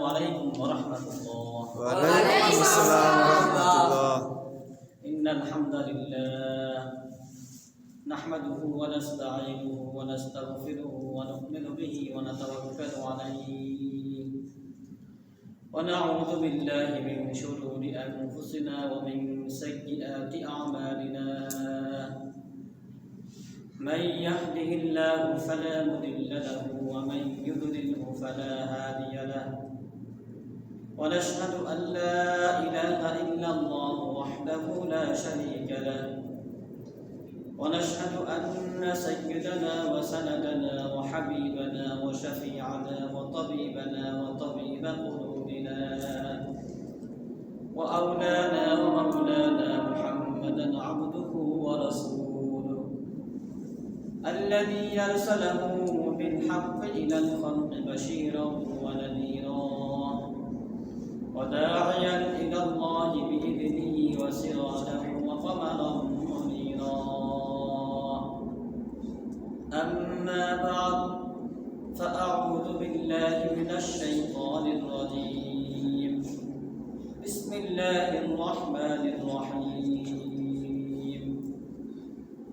عليكم ورحمة الله. وعليكم السلام ورحمة الله. إن الحمد لله نحمده ونستعينه ونستغفره ونؤمن به ونتوكل عليه. ونعوذ بالله من شرور أنفسنا ومن سيئات أعمالنا. من يهده الله فلا مضل له ومن يضلله فلا هادي له. ونشهد أن لا إله إلا الله وحده لا شريك له. ونشهد أن سيدنا وسندنا وحبيبنا وشفيعنا وطبيبنا وطبيب قلوبنا وأولانا ومولانا محمدا عبده ورسوله الذي أرسله بالحق إلى الخلق بشيرا ونذيرا. وداعيا إلى الله بإذنه وسراجا وقمرا منيرا. أما بعد فأعوذ بالله من الشيطان الرجيم. بسم الله الرحمن الرحيم.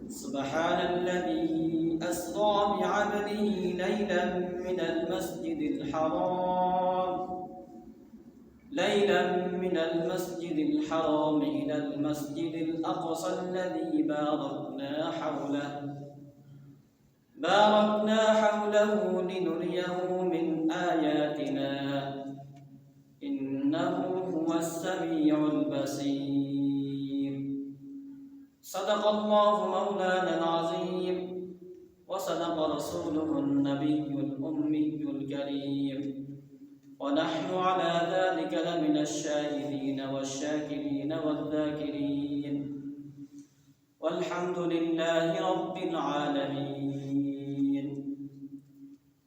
سبحان الذي أسرى بعبده ليلا من المسجد الحرام. ليلا من المسجد الحرام إلى المسجد الأقصى الذي باركنا حوله. باركنا حوله لنريه من آياتنا. إنه هو السميع البصير. صدق الله مولانا العظيم وصدق رسوله النبي الأمي الكريم. ونحن على ذلك لمن الشاهدين والشاكرين والذاكرين. والحمد لله رب العالمين.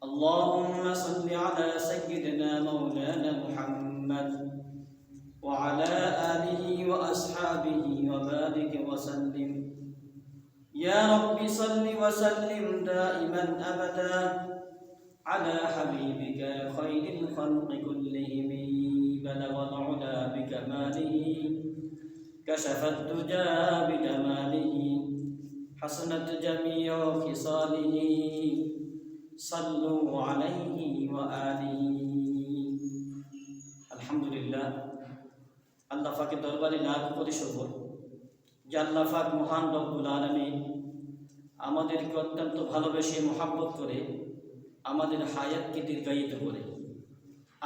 اللهم صل على سيدنا مولانا محمد وعلى آله وأصحابه وبارك وسلم. يا رب صل وسلم دائما أبدا. على حبيبك خير الخلق كلهم بلغ العلا بكماله كشف الدجى بجماله حسنت جميع خصاله صلوا عليه وآله الحمد لله আল্লাহ ফাঁকে দরবারে লাখ কোটি শকর যে আল্লাহ ফাঁক মহান রব্বুল আলমী আমাদেরকে অত্যন্ত ভালোবেসে মোহাব্বত করে আমাদের হায়াতকে দীর্ঘায়িত করে।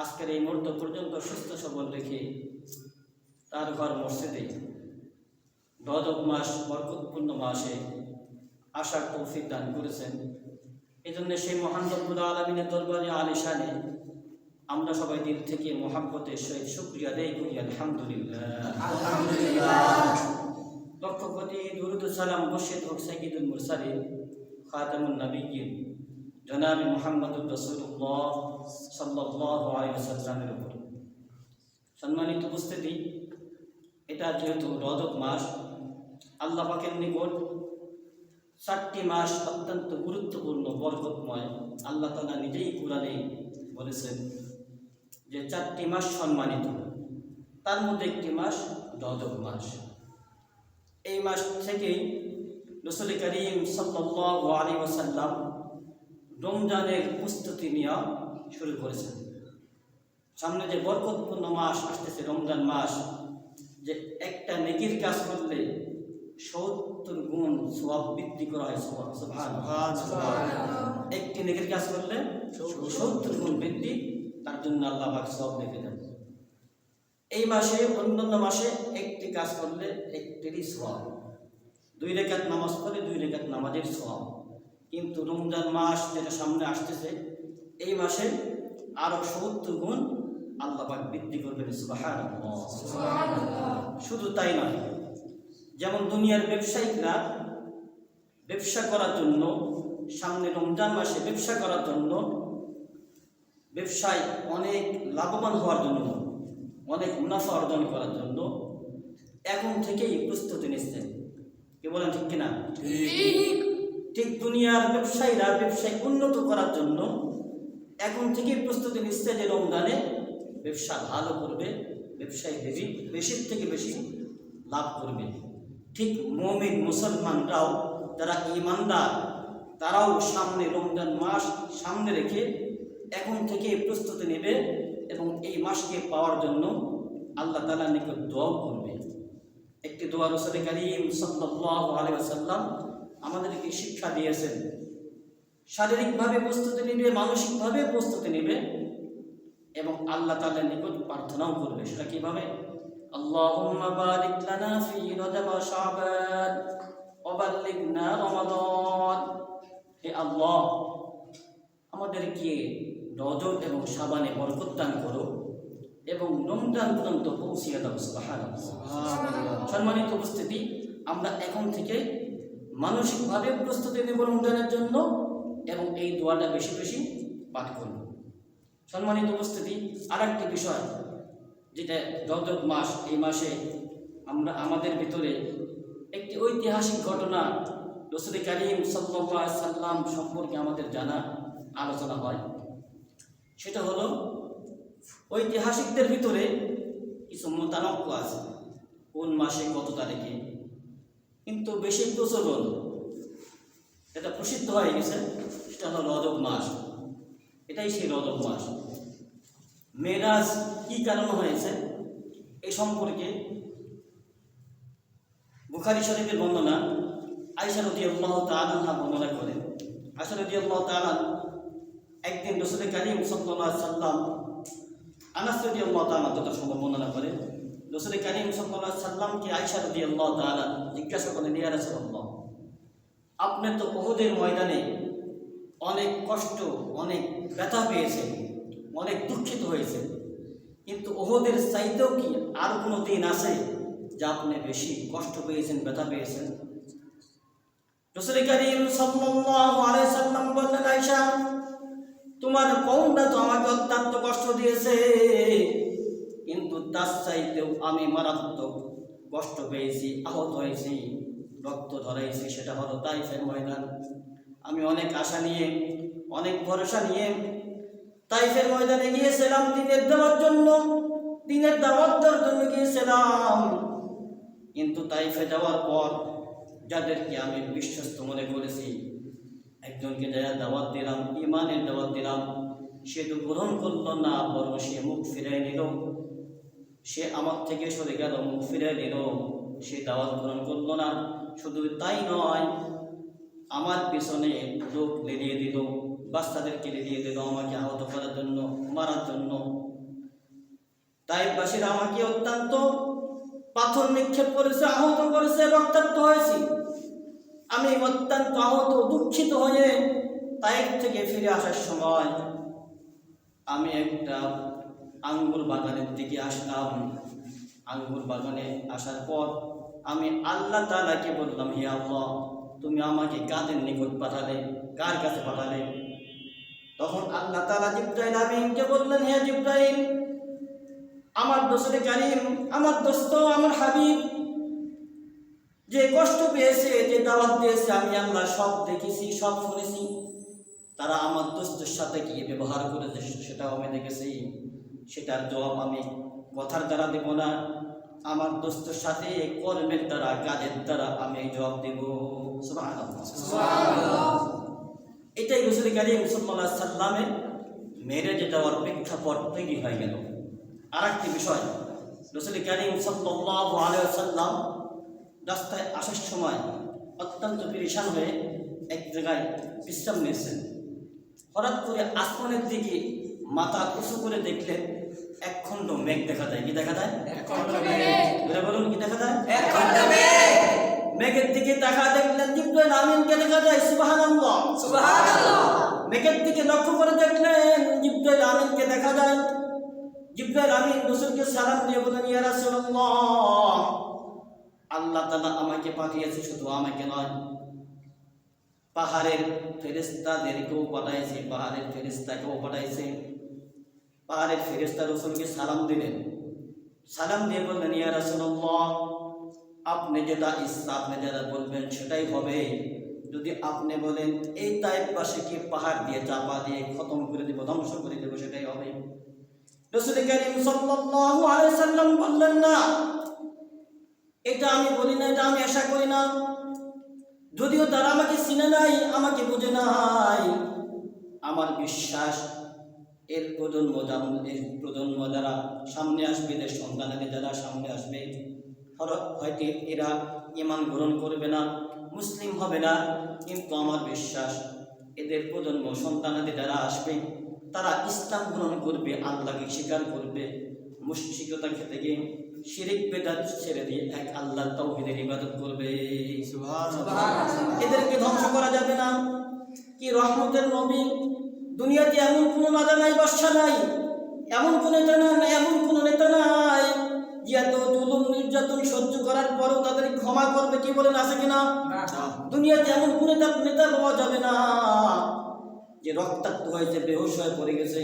আজকের এই মুহূর্ত পর্যন্ত সুস্থ সবল রেখে তার ঘর মসজিদে রজব মাস, বরকতপূর্ণ মাসে আশার তৌফিক দান করেছেন। এই জন্য সেই মহান রব্বুল আলমিনের দরবারে আলিশানে আমরা সবাই দিল থেকে মোহাব্বতের সহিত শুক্রিয়া দেয় করি। আলহামদুলিল্লাহ। লক্ষ কোটি দুরুদ সালাম মুর্শিদ হোক সাইদুল মুরসালিন, খাতামুন নবীন জনাবি মোহাম্মদুর রসুল্লাহ সাল্লাহ আলিয়াল্লামের উপর। সম্মানিত উপস্থিতি, এটা যেহেতু রজব মাস, আল্লাহ পাকের নিকট চারটি মাস অত্যন্ত গুরুত্বপূর্ণ, বরকতময়। আল্লাহ তালা নিজেই কোরআনে বলেছেন যে চারটি মাস সম্মানিত। তার মধ্যে একটি মাস রজব মাস। এই মাস থেকেই রসুল করিম সাল্লাহ আলী ওসাল্লাম রমজানের প্রস্তুতি নেওয়া শুরু করেছেন। সামনে যে বরকতপূর্ণ মাস আসতেছে রমজান মাস যে একটা নেকির কাজ করলে সত্তর গুণ সব বৃদ্ধি করা হয় একটি নেকির কাজ করলে সত্তর। গুণ বৃদ্ধি তার জন্য আল্লাহ পাক সব লিখে দেন। এই মাসে অন্যান্য মাসে একটি কাজ করলে একটিরই সব দুই রেখাত নামাজ পড়লে দুই রেখাত নামাজের সব কিন্তু রমজান মাস যেটা সামনে আসতেছে এই মাসে আরও সত্তর গুণ আল্লাহ পাক বৃদ্ধি করবেন শুধু তাই নয় যেমন দুনিয়ার ব্যবসায়িকরা ব্যবসা করার জন্য সামনে রমজান মাসে ব্যবসা করার জন্য ব্যবসায় অনেক লাভবান হওয়ার জন্য অনেক মুনাফা অর্জন করার জন্য এখন থেকেই প্রস্তুতি নিচ্ছেন। কে বলেন ঠিক কিনা? ঠিক। দুনিয়ার ব্যবসায়ীরা ব্যবসায় উন্নত করার জন্য এখন থেকেই প্রস্তুতি নিচ্ছে যে রমজানে ব্যবসা ভালো করবে, ব্যবসায় দেবী বেশির থেকে বেশি লাভ করবে। ঠিক মমিন মুসলমানরাও যারা ইমানদার তারাও সামনে রমজান মাস সামনে রেখে এখন থেকে প্রস্তুতি নেবে এবং এই মাসকে পাওয়ার জন্য আল্লাহ তালা নিকট দোয়াও করবে। একটি দোয়া রসুল করিম সাল্লাল্লাহু আলাইহি ওয়াসাল্লাম আমাদেরকে শিক্ষা দিয়েছেন। শারীরিকভাবে প্রস্তুতি নেবে মানসিকভাবে প্রস্তুতি নেবে এবং আল্লাহ তাআলার নিকট প্রার্থনাও করবে। সেটা কীভাবে? বারিক লানা ফি রজব ওয়া শাবান ওয়া বাল্লিগনা হে আল্লাহ আমাদেরকে রজব এবং শাবানে বরকত দান করো এবং রমজান পর্যন্ত পৌঁছিয়ে দাও। সুবহানাল্লাহ। সম্মানিত উপস্থিতি আমরা এখন থেকে মানসিকভাবে প্রস্তুতি নেব রমজানের জন্য এবং এই দোয়াটা বেশি বেশি পাঠ করব। সম্মানিত উপস্থিতি আর একটি বিষয় যেটা রজব মাস, এই মাসে আমরা আমাদের ভিতরে একটি ঐতিহাসিক ঘটনা রসুল করিম সাল্লাম সম্পর্কে আমাদের জানা আলোচনা হয়। সেটা হলো, ঐতিহাসিকদের ভিতরে কিছু মতানক্য আছে। কোন মাসে কত তারিখে? কিন্তু বেশি প্রচলন এটা প্রসিদ্ধ হয়ে গেছে, সেটা হলো রজব মাস। এটাই সেই রজব মাস। মেরাজ কি কারণ হয়েছে? এই সম্পর্কে বুখারি শরীফের বর্ণনা আয়সা রদি আল্লাহ তালা বর্ণনা করেন আয়সা রদি আল্লাহ তালা একদিন রসুল কারিম সাল্লাহ সাল্লাম আনাস রদি আল্লাহ তালা যত সম্ভব বর্ণনা রসুল কারিম সাল্লাহ সাল্লামকে আয়সা রদি আল্লাহ তালা জিজ্ঞাসা করেন ইয়া রাসূলুল্লাহ, আপনি তো বহুদের ময়দানে অনেক কষ্ট, অনেক ব্যথা পেয়েছেন, অনেক দুঃখিত হয়েছে কিন্তু ওহদের চাইতেও কি আর কোনো দিন আছে যা আপনি বেশি কষ্ট পেয়েছেন, ব্যথা পেয়েছেন? তোমার কওমটা তো আমাকে অত্যন্ত কষ্ট দিয়েছে। তার চাইতেও আমি মারাত্মক কষ্ট পেয়েছি, আহত হয়েছি, রক্ত ধরাইছি সেটা হলো তাইফের ময়দান। আমি অনেক আশা নিয়ে, অনেক ভরসা নিয়ে তাইফের ময়দানে গিয়েছিলাম, দিনের দেওয়ার জন্য, দিনের দাওয়াত দেওয়ার জন্য গিয়েছিলাম। কিন্তু তাইফে যাওয়ার পর যাদেরকে আমি বিশ্বস্ত মনে করেছি, একজনকে যারা দাওয়াত দিলাম ইমানের দাওয়াত দিলাম, সে তো গ্রহণ করল না, বরং সে মুখ ফিরাই নিল। সে আমার থেকে সরে গেল, মুখ ফিরে নিল। সে দাওয়াত গ্রহণ করল না। শুধু তাই নয়, আমার পিছনে লোক লেলিয়ে দিল বাচ্চাদেরকে লেলিয়ে দিল, আমাকে আহত করার জন্য, মারার জন্য। তাই বাসীরা আমাকে অত্যন্ত পাথর নিক্ষেপ করেছে, আহত করেছে, রক্তাক্ত হয়েছি। আমি অত্যন্ত আহত, দুঃখিত হয়ে তাইফ থেকে ফিরে আসার সময় আমি একটা আঙ্গুর বাগানের দিকে আসলাম। আঙ্গুর বাগানে আসার পর আমি আল্লাহ তালাকে বললাম, হে আল্লাহ, তুমি আমাকে কাদের নিকট পাঠালে? কার কাছে পাঠালে? তখন আল্লাহ তালা জিব্রাইল আমিনকে বললেন, হে জিব্রাইল, আমার দোষরে কারিম, আমার দোস্ত, আমার হাবিব যে কষ্ট পেয়েছে, যে দাওয়াত দিয়েছে, আমি আল্লাহ সব দেখেছি, সব শুনেছি। তারা আমার দোস্তের সাথে কি ব্যবহার করেছে, সেটাও আমি দেখেছি। সেটার জবাব আমি কথার দ্বারা দেব না। আমার দোস্তের সাথে কর্মের দ্বারা কাজের দ্বারা আমি জবাব দেব। এটাই রসুল কারিম সাল্লাহ সাল্লামের মেরে যে যাওয়ার প্রেক্ষাপট তৈরি হয়ে গেল। আর একটি বিষয় রসুল করিম সাল্লাহ আলাইসাল্লাম রাস্তায় আসার সময় অত্যন্ত পরিশান হয়ে এক জায়গায় বিশ্রাম নিয়েছেন। হঠাৎ করে আসমানের দিকে মাথা উঁচু করে দেখলেন এক খণ্ড মেঘ দেখা যায় কি দেখা যায় ধরে বলুন কি দেখা যায় মেঘের দিকে দেখা দেখলেন জিব্রাইল আমিনকে দেখা যায়। সুবহানাল্লাহ। মেঘের দিকে লক্ষ্য করে দেখলেন জিব্রাইল আমিনকে দেখা যায়। জিব্রাইল আমিন রসুলকে সালাম দিয়ে বলেন ইয়া রাসূলুল্লাহ আল্লাহ তাআলা আমাকে পাঠিয়েছে শুধু আমাকে নয়। পাহাড়ের ফেরেশতাদেরকেও পাঠাইছে পাহাড়ের ফেরেশতাকেও পাঠাইছে। পাহাড়ের ফেরেস্তা রসুলকে সালাম দিলেন। সালাম দিয়ে বললেন, ইয়া রাসূলুল্লাহ, আপনি যেটা ইচ্ছা, আপনি যেটা বলবেন সেটাই হবে। যদি আপনি বলেন, এই তাইপ পাশে কি পাহাড় দিয়ে চাপা দিয়ে খতম করে দেবো, ধ্বংস করে দেবো, সেটাই হবে। রসুল করিম সাল্লাল্লাহু আলাইহি সাল্লাম বললেন, না, এটা আমি বলি না, এটা আমি আশা করি না। যদিও তারা আমাকে চিনে নাই, আমাকে বুঝে নাই, আমার বিশ্বাস এর প্রজন্ম এর প্রজন্ম যারা সামনে আসবে এদের সন্তানাদের যারা সামনে আসবে হয়তো এরা ইমান গ্রহণ করবে না মুসলিম হবে না কিন্তু আমার বিশ্বাস এদের প্রজন্ম সন্তানাদের যারা আসবে তারা ইসলাম গ্রহণ করবে আল্লাহকে স্বীকার করবে মুশিকতা খেতে গিয়ে শিরিক বেদাত ছেড়ে দিয়ে এক আল্লাহ তৌহিদের ইবাদত করবে। এদেরকে ধ্বংস করা যাবে না। কি রহমতের নবী দুনিয়াতে এমন কোনো রাজা নাই বাদশা নাই। এমন কোন নেতা নাই এমন কোন নেতা নাই যে এত জুলুম নির্যাতন সহ্য করার পরও তাদের ক্ষমা করবে। কি বলেন আছে কিনা? দুনিয়াতে এমন কোন নেতা নেতা পাওয়া যাবে না। যে রক্তাক্ত হয়েছে বেহুশ হয়ে পড়ে গেছে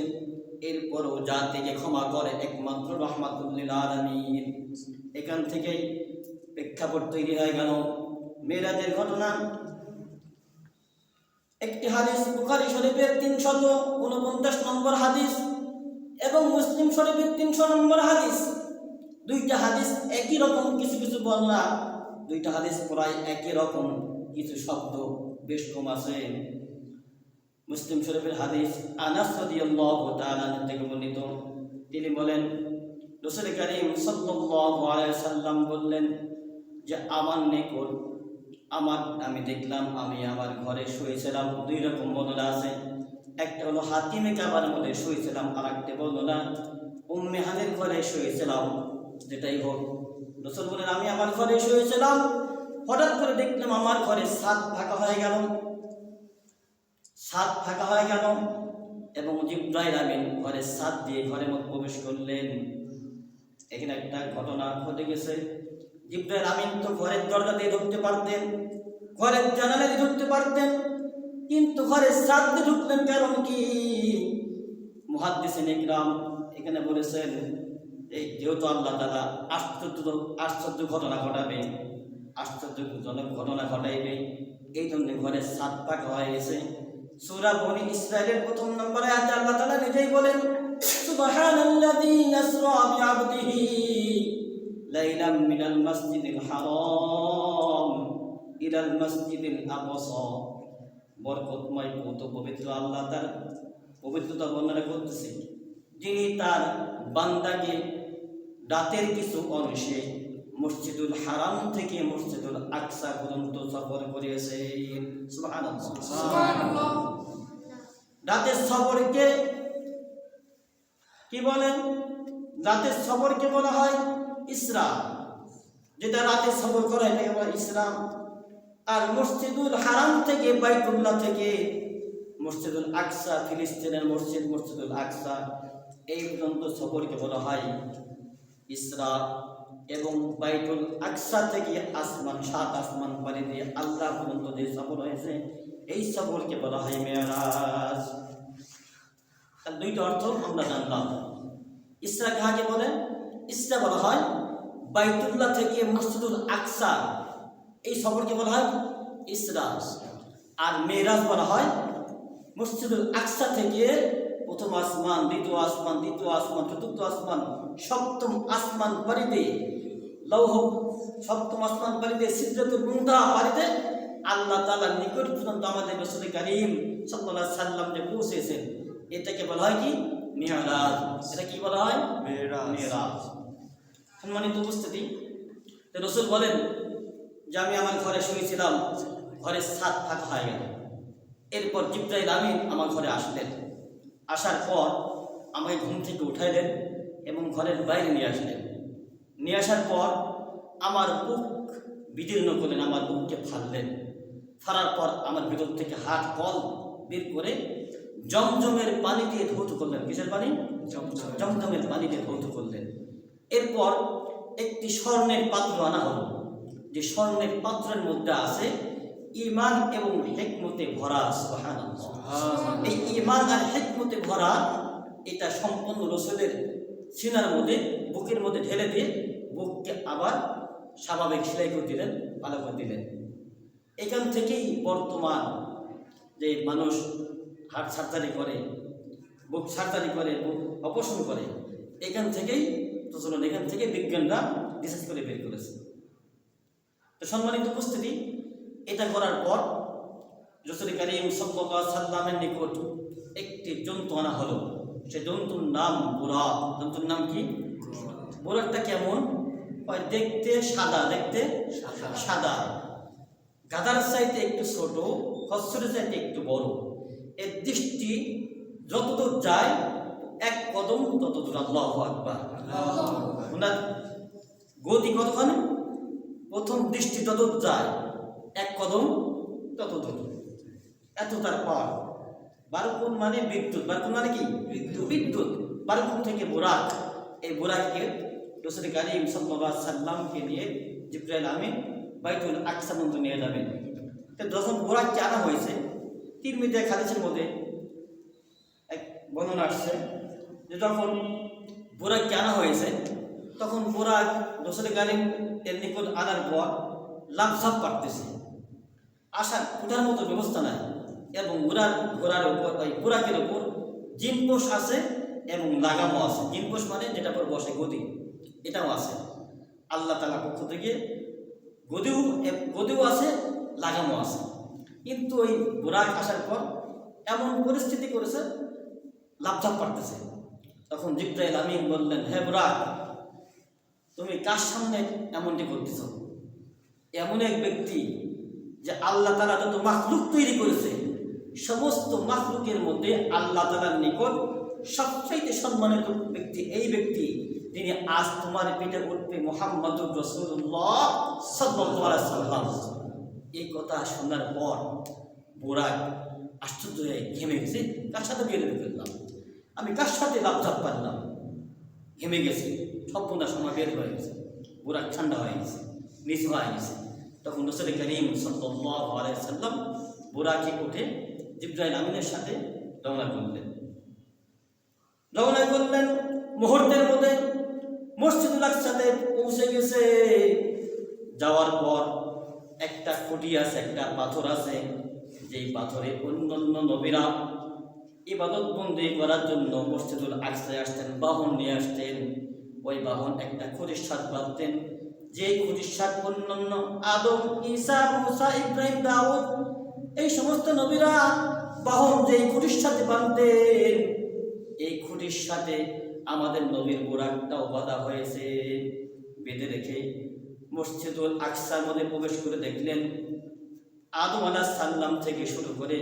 এরপরও যা থেকে ক্ষমা করে একমাত্র রহমাতুল্লিল আলমীর এখান থেকে প্রেক্ষাপট তৈরি হয়ে গেল। মেয়েরাজের ঘটনা। একটি হাদিস বুখারী শরীফের তিনশত উনপঞ্চাশ নম্বর হাদিস এবং মুসলিম শরীফের তিনশো নম্বর হাদিস। দুইটা হাদিস একই রকম কিছু কিছু বর্ণনা। দুইটা হাদিস প্রায় একই রকম কিছু শব্দ, বেশ কম আছে। মুসলিম শরীফের হাদিস আনাস থেকে বর্ণিত। তিনি বলেন, রসুল করিম সাল্লাম বললেন যে, আমার নিকট আমার, আমি দেখলাম, আমি আমার ঘরে শুয়েছিলাম, দুই রকম বর্ণনা আছে। একটা হলো হাতিমে কাবার মধ্যে শুয়েছিলাম আর একটা বর্ণনা উম্মে হানের ঘরে শুয়েছিলাম, যেটাই হোক। রসুল বলেন, আমি আমার ঘরে শুয়েছিলাম, হঠাৎ করে দেখলাম আমার ঘরে সাত ফাঁকা হয়ে গেল। সাত ফাঁকা হয়ে গেল এবং জিব্রাইল আমিন ঘরের সাত দিয়ে ঘরের মধ্যে প্রবেশ করলেন। এখানে একটা ঘটনা ঘটে গেছে। জিব্রাইল আমিন তো ঘরের দরজা দিয়ে ঢুকতে পারতেন ঘরের জানালা ঢুকতে পারতেন, কিন্তু ঘরের দিয়ে ঢুকলেন কারণ কি? মুহাদ্দিসিন ইকরাম এখানে বলেছেন, এই যেহেতু আল্লাহ তালা আশ্চর্য আশ্চর্য ঘটনা ঘটাবে আশ্চর্যজনক ঘটনা ঘটাইবে এই জন্য ঘরের সাত পাক হয়ে গেছে। সূরা বনি ইসরাইলের প্রথম নম্বরে আয়াতে আল্লাহ তালা নিজেই বলেন, সুবহানাল্লাযী ইয়াসরা বিআবদিহি লাইলাম মিনাল মাসজিদিল হারাম। ইলাল মাসজিদিল আকসা। বরকতময় কত পবিত্র আল্লাহ তার পবিত্রতা বর্ণনা করতেছে। যিনি তার বান্দাকে রাতের কিছু অংশে মসজিদুল হারাম থেকে মসজিদুল আকসা পর্যন্ত সফর সুবহানাল্লাহ। রাতের সফরকে কি বলেন রাতের সফরকে বলা হয় ইসরা। যেটা রাতে সফর করা এটাকে বলা ইসলাম। আর মসজিদুল হারাম থেকে, বাইতুল্লাহ থেকে, মসজিদুল আকসা, ফিলিস্তিনের মসজিদ, মসজিদুল আকসা, এই পর্যন্ত সফরকে বলা হয় ইসরা এবং বাইতুল আকসা থেকে আসমান, সাত আসমান পাড়ি দিয়ে আল্লাহ পর্যন্ত যে সফর হয়েছে, এই সফরকে বলা হয় মেয়ারাজ। দুইটা অর্থ আমরা জানলাম। ইসরা কাহাকে বলে? ইসরা বলা হয় বাইতুল্লাহ থেকে মসজিদুল আকসা। এই সফরকে বলা হয় ইসরা আর মেরাজ বলা হয় মসজিদুল আকসা থেকে প্রথম আসমান দ্বিতীয় আসমান দ্বিতীয় আসমান চতুর্থ আসমান সপ্তম আসমান পারিতে লৌহ সপ্তম আসমান পারিতে সিদ্ধাতুল মুন্তা পারিতে আল্লাহ তালা নিকট পর্যন্ত আমাদের রসুল করিম আলাইহি সাল্লাম যে পৌঁছেছেন এটাকে বলা হয় কি? মেরাজ এটা কি বলা হয়? মেরাজ। মেরাজ সম্মানিত উপস্থিতি রসুল বলেন যে আমি আমার ঘরে শুয়েছিলাম ঘরের ছাদ ফাঁকা হয়ে গেল। এরপর জিব্রাইল আমিন আমার ঘরে আসলেন। আসার পর আমাকে ঘুম থেকে উঠাইলেন এবং ঘরের বাইরে নিয়ে আসলেন। নিয়ে আসার পর আমার বুক বিদীর্ণ করলেন আমার বুককে ফাললেন। ফারার পর আমার ভিতর থেকে হাত কল বের করে জমজমের পানি দিয়ে ধৌত করলেন। কিসের পানি? জমজমের পানি দিয়ে ধৌত করলেন। এরপর একটি স্বর্ণের পাত্র আনা হলো। যে স্বর্ণের পাত্রের মধ্যে আছে ইমান এবং হেকমতে ভরা এই ইমান আর হেকমতে ভরা এটা সম্পূর্ণ রসুলের সিনার মধ্যে বুকের মধ্যে ঢেলে দিয়ে বুককে আবার স্বাভাবিক সেলাই করে দিলেন ভালো করে দিলেন। এখান থেকেই বর্তমান যে মানুষ হার্ট সার্জারি করে বুক সার্জারি করে বুক অপারেশন করে এখান থেকেই তো চলুন এখান থেকে বিজ্ঞানরা রিসার্চ করে বের করেছে। তো সম্মানিত উপস্থিতি এটা করার পর রসুল করিম সাল্লাল্লাহু সাল্লামের নিকট একটি জন্তু আনা হলো। সে জন্তুর নাম বুড়া জন্তুর নাম কি? বুড়াটা কেমন? দেখতে সাদা দেখতে সাদা। গাদার চাইতে একটু ছোট খসরের চাইতে একটু বড়। এর দৃষ্টি যতদূর যায় এক কদম ততদূর আল্লাহ আকবার। ওনার গতি কতখানি? প্রথম দৃষ্টি যত যায় এক কদম তত দূর। এত তার পার বারুকুন মানে বিদ্যুৎ। বারুকুন মানে কি? বিদ্যুৎ। বিদ্যুৎ। বারুকুন থেকে বোরাক। এই বোরাককে রসুল কারিম সাল্লাহ সাল্লামকে নিয়ে জিব্রাইল আমিন বাইতুল আকসা পর্যন্ত নিয়ে যাবেন তো যখন বোরাককে আনা হয়েছে তিরমিতে খাদিসের মধ্যে এক বর্ণনা আসছে যে যখন বোরাককে আনা হয়েছে তখন বোরাক রসুল কারিম এর নিকট আনার পর লাভসাপ পারতেছে। আসার ওঠার মতো ব্যবস্থা নাই এবং ঘোড়ার ঘোড়ার উপর, ওই বোরাকের উপর জিনপোষ আছে এবং লাগামও আছে। জিনপোষ মানে যেটা পর বসে গদি, এটাও আছে। আল্লাহ তালা পক্ষ থেকে গদিও গদিও আছে, লাগামও আছে। কিন্তু ওই বোরাক আসার পর এমন পরিস্থিতি করেছে লাভঝাপ পারতেছে। তখন জিব্রাইল আমিন বললেন, হে বোরাক তুমি কার সামনে এমনটি করতেছ? এমন এক ব্যক্তি যে আল্লাহ তালা যত মাখলুক তৈরি করেছে, সমস্ত মাখলুকের মধ্যে আল্লাহ তালার নিকট সবচাইতে সম্মানিত ব্যক্তি এই ব্যক্তি তিনি আজ তোমার পিঠে উঠবে মোহাম্মদ এই কথা শোনার পর বোরাক আশ্চর্য হয়ে ঘেমে গেছে, কার সাথে বিয়ে ফেললাম? আমি কার সাথে লাভজাপ পারলাম ঘেমে গেছে সম্পূর্ণ সময় বের হয়ে গেছে বোরাক ঠান্ডা হয়ে গেছে, নিচু হয়ে গেছে। তখন রসুল করিম সাল্লাম বোরাকে উঠে জিব্রাইল আমিনের সাথে রওনা করলেন। রওনা করলেন, মুহূর্তের মধ্যে মসজিদুল আকসাতে পৌঁছে গেছে। যাওয়ার পর একটা খুঁটি আছে, একটা পাথর আছে, যেই পাথরে অন্যান্য নবীরা ইবাদত বন্দি করার জন্য মসজিদুল আকসায় আসতেন, বাহন নিয়ে আসতেন। ওই বাহন একটা খুরির সাথ বাঁধতেন যে খুরির সাথ অন্যান্য আদম, ঈসা, মুসা, ইব্রাহিম, দাউদ, এই সমস্ত নবীরা বাহন যেই খুঁটির সাথে বাঁধতেন, এই খুঁটির সাথে আমাদের নবীর বোরাকটাও বাঁধা হয়েছে। বেঁধে রেখে মসজিদুল আকসার মধ্যে প্রবেশ করে দেখলেন আদম সাল্লাম থেকে শুরু করে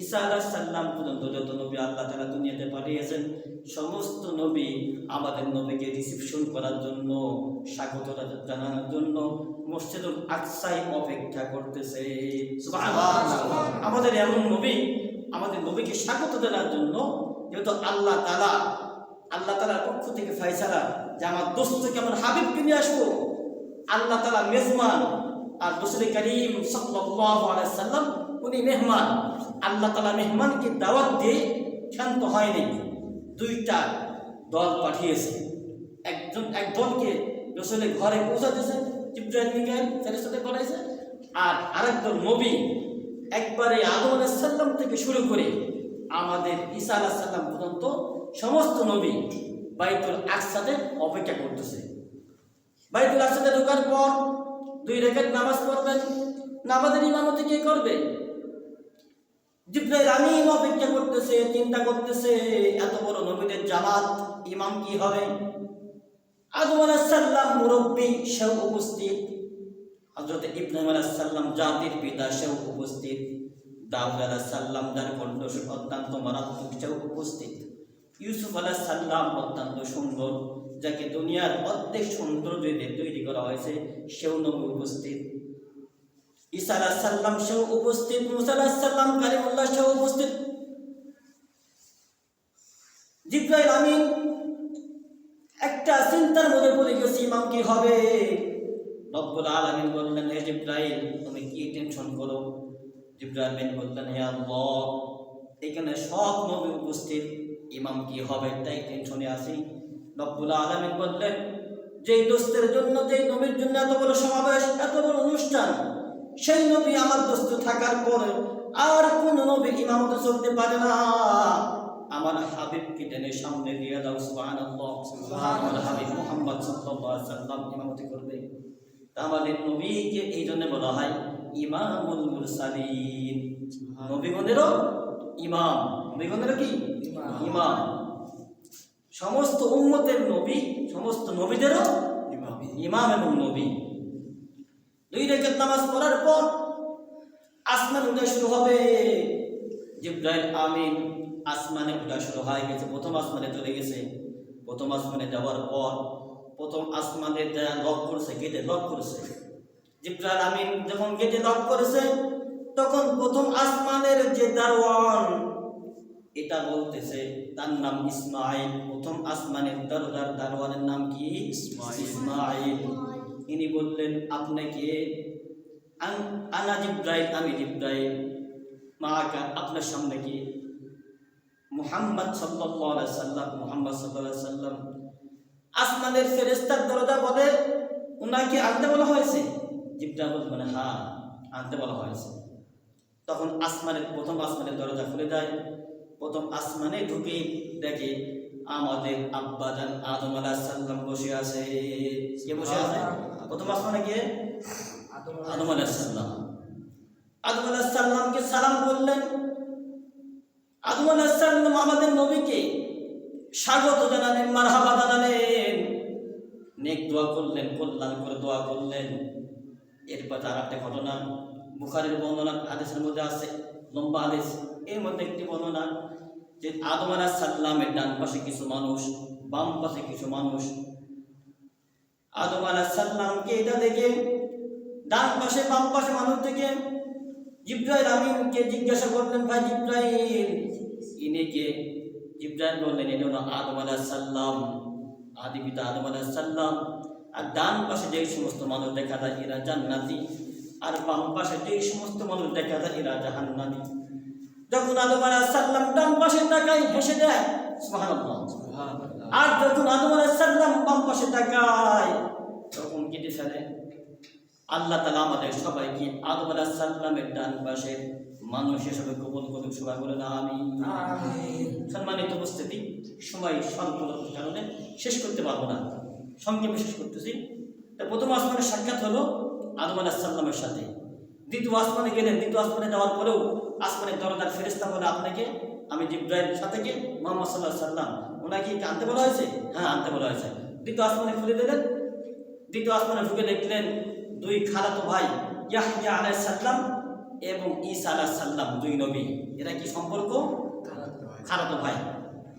ঈসা আলাহ সাল্লাম পর্যন্ত যত নবী আল্লাহ তালা দুনিয়াতে পাঠিয়েছেন, সমস্ত নবী আমাদের নবীকে রিসিপশন করার জন্য, স্বাগত জানানোর জন্য মসজিদুল আকসাই অপেক্ষা করতেছে। আমাদের এমন নবী, আমাদের নবীকে স্বাগত জানার জন্য যেহেতু আল্লাহ তালা আল্লাহ তালার পক্ষ থেকে ফাইসালা যে আমার দোস্তকে আমার হাবিবকে নিয়ে আসব, আল্লাহ তালা মেজমান আর রসুল করিম সাল্লাম, উনি মেহমান। আল্লাহ তালা মেহমানকে দাওয়াত দিয়ে শান্ত হয়নি। দুইটা দল পাঠিয়েছে। একজন, এক দলকে রসুলের ঘরে পৌঁছাতেছে, জিব্রাইল, মিকাইল ফেরেশতাদের পাঠাইছে, আর আরেক দল নবী। একবারে আদম আলাইহিস থেকে শুরু করে আমাদের ঈসা আলাইহিস সাল্লাম পর্যন্ত সমস্ত নবী বাইতুল আকসাতে অপেক্ষা করতেছে। বাইতুল আকসাতে ঢোকার পর দুই রেখাত নামাজ পড়বেন। নামাজের ইমামতি কে করবে? জিব্রাইল আমিন অপেক্ষা করতেছে, চিন্তা করতেছে, এত বড় নবীদের জামাত, ইমাম কি হবে? আদম আলাইহিস মুরব্বী, সেও উপস্থিত। হযরত ইব্রাহিম আলাইহিস জাতির পিতা, সেও উপস্থিত। দাউদ আলাইহিস সাল্লাম যার কণ্ঠস্বর অত্যন্ত মারাত্মক, সেও উপস্থিত। ইউসুফ আলাইহিস সাল্লাম অত্যন্ত সুন্দর। যাকে দুনিয়ার অর্ধেক সৌন্দর্য দিয়ে তৈরি করা হয়েছে, সেও নবী উপস্থিত। ঈসা আলাইহিস সাল্লাম সেও উপস্থিত, মুসা আলাইহিস সাল্লাম কালিমুল্লাহ সেও উপস্থিত। জিব্রাইল আমিন একটা চিন্তার মধ্যে পড়ে গেছি, ইমাম কি হবে? রব্বুল আলামিন বললেন, হে জিব্রাইল, তুমি কি টেনশন করো? জিব্রাইল আমিন বললেন, হে আল্লাহ, এখানে সব নবী উপস্থিত, ইমাম কি হবে? তাই টেনশনে আছি। রব্বুল আলামিন বললেন যেই দোস্তের জন্য যেই নবীর জন্য এত বড় সমাবেশ এত বড় অনুষ্ঠান সেই নবী আমার দোস্ত থাকার পরে আর কোন নবী ইমামতে চলতে পারে না। আমার হাবিবকে টেনে সামনে দিয়ে দাও সুবহানাল্লাহ আমার হাবিব মুহাম্মদ সাল্লাম ইমামতি করবে। আমাদের নবীকে এই জন্য বলা হয় ইমামুল মুরসালিন। নবীগণেরও ইমাম। নবীগণেরও কি? ইমাম। সমস্ত উম্মতের নবী সমস্ত নবীদেরও ইমাম। ইমাম এবং নবী। দুই রেখাত নামাজ পড়ার পর আসমান উঠা শুরু হবে। জিব্রাইল আমিন আসমানে উঠা শুরু হয়ে গেছে। প্রথম আসমানে চলে গেছে। প্রথম আসমানে যাওয়ার পর প্রথম আসমানে যা লক করছে গেটে লক করছে। জিব্রাইল আমিন যখন গেটে লক করেছে তখন প্রথম আসমানের যে দারওয়ান এটা বলতেছে তার নাম ইসমাইল প্রথম আসমানের দরজার দারওয়ানের নাম কি? ইসমাইল। ইনি বললেন আপনাকে আন- জিব্রাইল আমি জিব্রাইল। মাকা আপনার সামনে কি? মোহাম্মদ আলাইহি সাল্লাম মুহাম্মদ আলাইহি সাল্লাম আসমানের ফেরেস্তার দরজা বলে ওনাকে আনতে বলা হয়েছে? জিব্রাইল মানে হ্যাঁ আনতে বলা হয়েছে। তখন আসমানের প্রথম আসমানের দরজা খুলে যায়। প্রথম আসমানে ঢুকে দেখে আমাদের আব্বাজান আদম আলাহ সাল্লাম বসে আছে। কে বসে আছে? প্রথম আসমানে কে? আদম আলাহ সাল্লাম আদম আলাহ সাল্লামকে সালাম করলেন। আদম আলাহ সাল্লাম আমাদের নবীকে স্বাগত জানালেন মারহাবা জানালেন। নেক দোয়া করলেন কল্যাণ করে দোয়া করলেন। এরপর তার একটা ঘটনা বুখারের বর্ণনা আদেশের মধ্যে আছে লম্বা আদেশ এর মধ্যে একটি বর্ণনা যে আদম আলাহ সাল্লামের ডান পাশে কিছু মানুষ, বাম পাশে কিছু মানুষ। আদম সাল্লামকে এটা দেখে, ডান পাশে, বাম পাশে মানুষ দেখে জিব্রাইল আমিনকে জিজ্ঞাসা করলেন, ভাই জিব্রাইল, ইনি কে? জিব্রাইল বললেন, এটা হলো আদম সাল্লাম আদি পিতা আদম সাল্লাম আর ডান পাশে যেই সমস্ত মানুষ দেখা যায়, এরা জান্নাতি। আর বাম পাশে যেই সমস্ত মানুষ দেখা যায়, এরা জাহান্নাতি। যখন আদম আলাহ সাল্লাম ডান পাশে তাকায় হেসে দেয় সুবহানাল্লাহ। আর যখন আদম আলাইসাল্লাম বাম পাশে তাকায় তখন কেটে ফেলে। আল্লাহ তালা আমাদের সবাইকে আদম আলাইসাল্লামের ডান পাশে মানুষ হিসেবে কবল করুক সবাই বলে না আমি সম্মানিত উপস্থিতি সময় স্বল্পতার কারণে শেষ করতে পারব না। সংক্ষেপে শেষ করতেছি। তা প্রথম আসমানের সাক্ষাৎ হলো আদম আলাহিসাল্লামের সাথে। দ্বিতীয় আসমানে গেলেন দ্বিতীয় আসমানে যাওয়ার পরেও আসমানের দরজার ফেরেস্তা বলে আপনাকে আমি জিব্রাইল সাথে গিয়ে মোহাম্মদ সাল্লাহ সাল্লাম ওনাকে কি আনতে বলা হয়েছে? হ্যাঁ আনতে বলা হয়েছে। দ্বিতীয় আসমানে খুলে দিলেন। দ্বিতীয় আসমানে ঢুকে দেখলেন দুই খালাতো ভাই ইয়াহিয়া আলাইহিস সাল্লাম এবং ঈসা আলাইহিস সাল্লাম দুই নবী। এরা কি সম্পর্ক? খালাতো ভাই।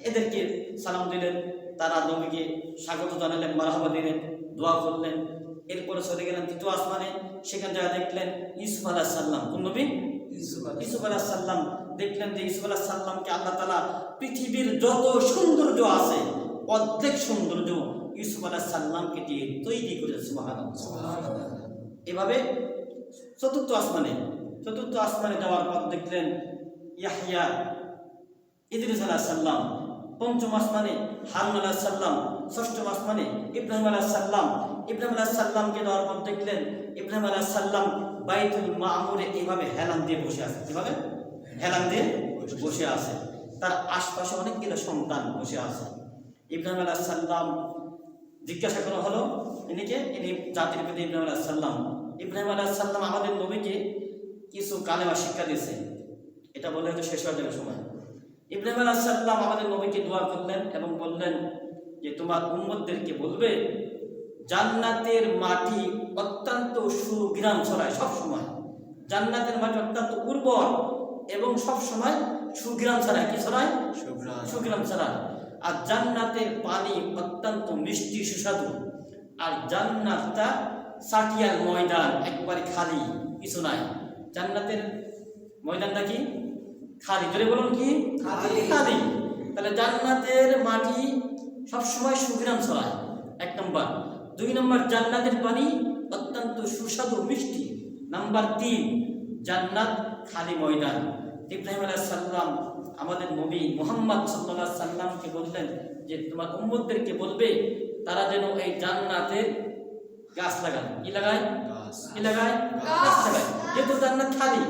এদেরকে সালাম দিলেন তারা নবীকে স্বাগত জানালেন মারহাবা দিলেন দোয়া করলেন। এরপরে চলে গেলেন তৃতীয় আসমানে। সেখান জায়গা দেখলেন ইসুফ আলাহ সাল্লাম কোন নবী? ইসুফ আলাহ সাল্লাম দেখলেন যে ইসুফ আলাহ সাল্লামকে আল্লাহ তালা পৃথিবীর যত সৌন্দর্য আছে অর্ধেক সৌন্দর্য ইসুফ আলাহ সাল্লামকে দিয়ে তৈরি করেছে সুবহান এভাবে চতুর্থ আসমানে চতুর্থ আসমানে যাওয়ার পর দেখলেন ইয়াহিয়া ইদ্রিস আলাহ সাল্লাম পঞ্চম আসমানে হারুন আলাহ সাল্লাম ষষ্ঠম আসমানে ইব্রাহিম আলাহ সাল্লাম ইব্রাহিম আলাহ সাল্লামকে দেওয়ার পর দেখলেন ইব্রাহিম আলাহ সাল্লাম বাইতুল মামুরে এইভাবে হেলান দিয়ে বসে আছে। কীভাবে? হেলান দিয়ে বসে আছে। তার আশপাশে অনেকগুলো সন্তান বসে আছে। ইব্রাহিম আলাহ সাল্লাম জিজ্ঞাসা করা হলো ইনিকে ইনি জাতির পিতা ইব্রাহিম আলাহ সাল্লাম ইব্রাহিম আলাহ সাল্লাম আমাদের নবীকে কিছু কালেমা শিক্ষা দিয়েছে। এটা বলে হয়তো শেষ হয়ে যাবে সময়। ইব্রাহিম আলাহ সাল্লাম আমাদের নবীকে দোয়া করলেন এবং বললেন যে, তোমার উম্মতদেরকে বলবে জান্নাতের মাটি অত্যন্ত সুগ্রাম ছড়ায় সব সময় জান্নাতের মাটি অত্যন্ত উর্বর এবং সব সময় সুগ্রাম ছড়ায়। কি ছড়ায়? সুগ্রাম ছড়ায়। আর জান্নাতের পানি অত্যন্ত মিষ্টি সুস্বাদু। আর জান্নাতটা সাটিয়ার ময়দান একবারে খালি কিছু নাই। জান্নাতের ময়দানটা কি? খালি। জোরে বলুন কি? খালি। খালি। তাহলে জান্নাতের মাটি সবসময় সুগ্রাম ছড়ায়। এক নম্বর। দুই নম্বর জান্নাতের পানি অত্যন্ত সুস্বাদু মিষ্টি। নাম্বার তিন জান্নাত খালি ময়দান। ইব্রাহিম আলাহ সাল্লাম আমাদের নবী মোহাম্মদ সাল্লাহ সাল্লামকে বললেন যে তোমার উম্মতদেরকে বলবে তারা যেন এই জান্নাতের গাছ লাগায়। কি লাগায়? কি লাগায়? গাছ। লাগায়। যেহেতু জান্নাত খালি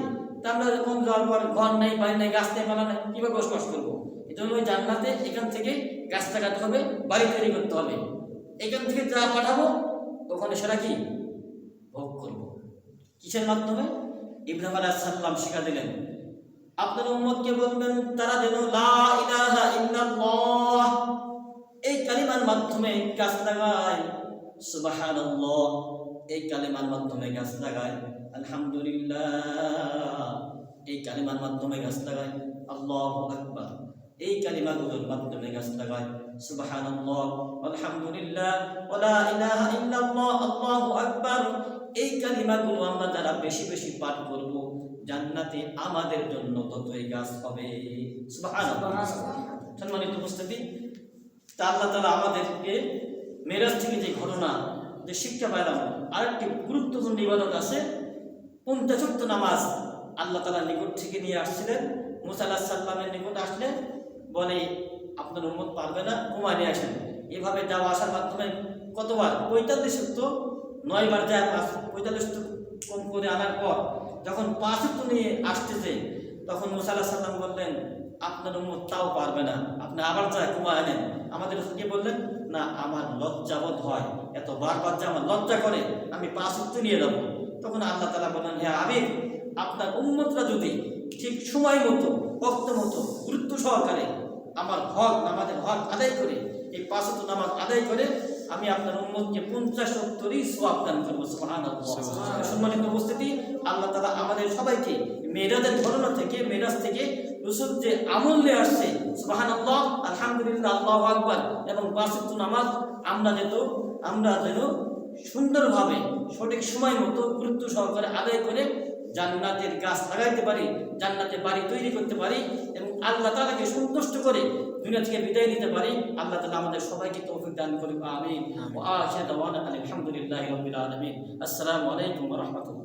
তা আমরা যখন যাওয়ার পর ঘর নেই বাড়ি নেই গাছ নেই পালা নেই কীভাবে বসবাস করব? এই জন্য ওই জান্নাতে এখান থেকে গাছ লাগাতে হবে বাড়ি তৈরি করতে হবে। এখান থেকে যা পাঠাবো, ওখানে সেটা কি? ভোগ করব। কিসের মাধ্যমে? ইব্রাহিম আলাইহিস সালাম শিক্ষা দিলেন, আপনার উম্মতকে বলবেন, তারা যেন লা এই কালিমার মাধ্যমে গাছ লাগায়। এই কালিমার মাধ্যমে গাছ লাগায়। আলহামদুলিল্লাহ, এই কালিমার মাধ্যমে গাছ লাগায়। আল্লাহু আকবার। এই কালিমাগুলোর মাধ্যমে গাছ লাগায় সুবহানাল্লাহ আলহামদুলিল্লাহ ওয়ালা ইলাহা ইল্লাল্লাহ আল্লাহু আকবার। এই কালিমাগুলো আমরা যারা বেশি বেশি পাঠ করব জান্নাতে আমাদের জন্য ততই গাছ হবে। সুবহানাল্লাহ। সম্মানিত উপস্থিতি তা আল্লাহ আমাদেরকে মেরাজ থেকে যে ঘটনা যে শিক্ষা পাইলাম আরেকটি গুরুত্বপূর্ণ ইবাদত আছে। পঞ্চাশক্ত নামাজ আল্লাহ তালা নিকট থেকে নিয়ে আসছিলেন। মুসা আল্লাহ সাল্লামের নিকট আসলেন। বলে, আপনার উন্মত পারবে না কমায় নিয়ে আসেন। এভাবে যাওয়া আসার মাধ্যমে কতবার? পঁয়তাল্লিশ তো নয়বার যায় পাঁচ পঁয়তাল্লিশ কম করে আনার পর যখন পাঁচ তো নিয়ে আসতেছে, তখন মুসা আল্লাহ সাল্লাম বললেন, আপনার উম্মত তাও পারবে না। আপনি আবার যায় কমায় আনেন। আমাদের কি বললেন, না, আমার লজ্জাবোধ হয়। এত বারবার যে আমার লজ্জা করে। আমি পাঁচ উত্তর নিয়ে যাব। তখন আল্লাহ তালা বললেন হ্যাঁ আবির আপনার উম্মতরা যদি ঠিক সময় মতো বক্ত মতো গুরুত্ব সহকারে আমার হক আমাদের হক আদায় করে এই পাঁচ নামাজ আদায় করে আমি আপনার উম্মতকে পঞ্চাশ উত্তরই সোয়াব দান করব সম্মানিত উপস্থিতি আল্লাহ তালা আমাদের সবাইকে মেয়েরাদের ঘটনা থেকে মেরাজ থেকে রসুল যে আমল নিয়ে আসছে সুবাহান আল্লাহ আলহামদুলিল্লাহ আল্লাহ আকবার এবং বাসিত নামাজ আমরা যেত আমরা যেন সুন্দরভাবে সঠিক সময় মতো গুরুত্ব সহকারে আদায় করে জান্নাতের গাছ লাগাইতে পারি জান্নাতে বাড়ি তৈরি করতে পারি এবং আল্লাহ তালাকে সন্তুষ্ট করে দুনিয়া থেকে বিদায় নিতে পারি। আল্লাহ তালা আমাদের সবাইকে তৌফিক দান করুক আমিন। আলহামদুলিল্লাহ আলামিন। আসসালামু আলাইকুম ওয়া রাহমাতুল্লাহ।